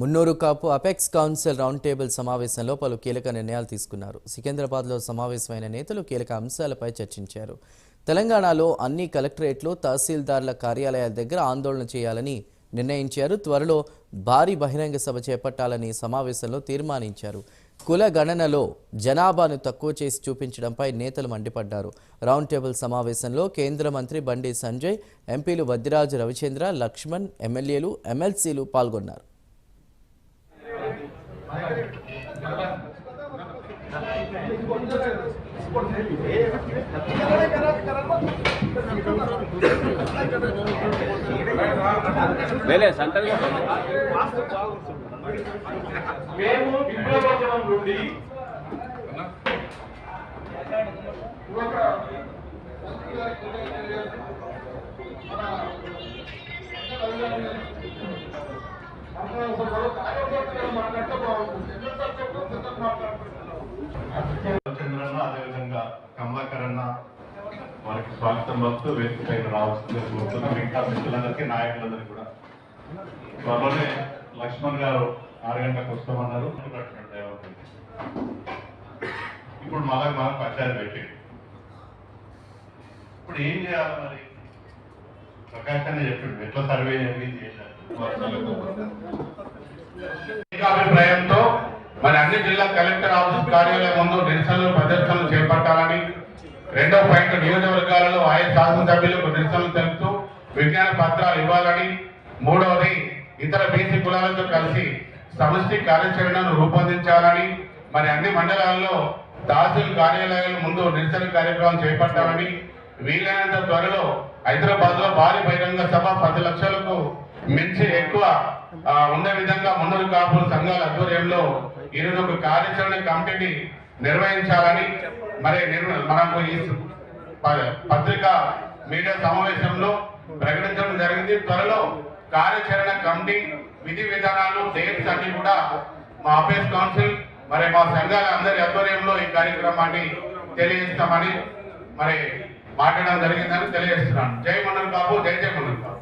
Munnuru Kapu apex council round table సమావేశంలో పలు కీలక నిర్ణయాలు తీసుకున్నారు. సికింద్రాబాద్లో సమావేశమైన నేతలు కీలక అంశాలపై చర్చించారు. తెలంగాణలో అన్ని కలెక్టరేట్లు తహసీల్దార్ల కార్యాలయాల దగ్గర ఆందోళన చేయాలని నిర్ణయించారు. త్వరలో భారీ బహిరంగ సభ చేపట్టాలని సమావేశంలో తీర్మానించారు. కుల గణనలో జనాభాను తక్కువ చేసి చూపించడంపై నేతలు మండిపడ్డారు. రౌండ్ టేబుల్ సమావేశంలో కేంద్ర మంత్రి బండి సంజయ్ ఎంపీలు వద్దిరాజు రవిచంద్ర లక్ష్మణ్ ఎమ్మెల్యేలు ఎమ్మెల్సీలు పాల్గొన్నారు. వేలే సెంటర్ మేము విప్లవోద్యమం నుండి ఒక చంద్రన్న అదేవిధంగా కమలాకరణ వారికి స్వాగతం వస్తూ వేదిక పైన రావాల్సింది కోరుతున్నాం. మిత్రులందరికీ నాయకులందరికీ కూడా. త్వరలోనే లక్ష్మణ్ గారు ఆరు గంటలకు వస్తామన్నారు. ఇప్పుడు మళ్ళీ మనం పంచాయతీ పెట్టి ఇప్పుడు ఏం చేయాలి మరి? ప్రకాశాన్ని చెప్పిండు ఎట్లా సర్వే చేయాలి చేశారు చేయాలి ఇంకా అభిప్రాయంతో మరి జిల్లా కలెక్టర్ ఆఫీస్ కార్యాలయం ముందు నిరసనలు ప్రదర్శనలు చేపట్టాలని రెండో పాయింట్ నియోజకవర్గాలలో ఆయా శాసనసభ్యులకు నిరసనలు తెలుపుతూ విజ్ఞాన పత్రాలు ఇవ్వాలని మూడవది ఇతర బీసీ కులాలతో కలిసి సమష్టి కార్యాచరణను రూపొందించాలని మరి అన్ని మండలాల్లో తహసీల్ కార్యాలయాల ముందు నిరసన కార్యక్రమం చేపట్టాలని వీలైనంత త్వరలో హైదరాబాద్లో భారీ బహిరంగ సభ పది లక్షలకు మించి ఎక్కువ ఉండే విధంగా మున్నూరు కాపు సంఘాల ఆధ్వర్యంలో ఈరోజు ఒక కార్యాచరణ కమిటీని నిర్వహించాలని మరి మనకు ఈ ప- పత్రిక మీడియా సమావేశంలో ప్రకటించడం జరిగింది. త్వరలో కార్యాచరణ కమిటీ విధి విధానాలు డేట్స్ అన్ని కూడా మా అఫేర్స్ కౌన్సిల్ మరి మా సంఘాల అందరి ఆధ్వర్యంలో ఈ కార్యక్రమాన్ని తెలియజేస్తామని మరి మాట్లాడడం జరిగిందని తెలియజేస్తున్నాను. జై మండల్ బాబు జై జై మన్నర్ బాబు.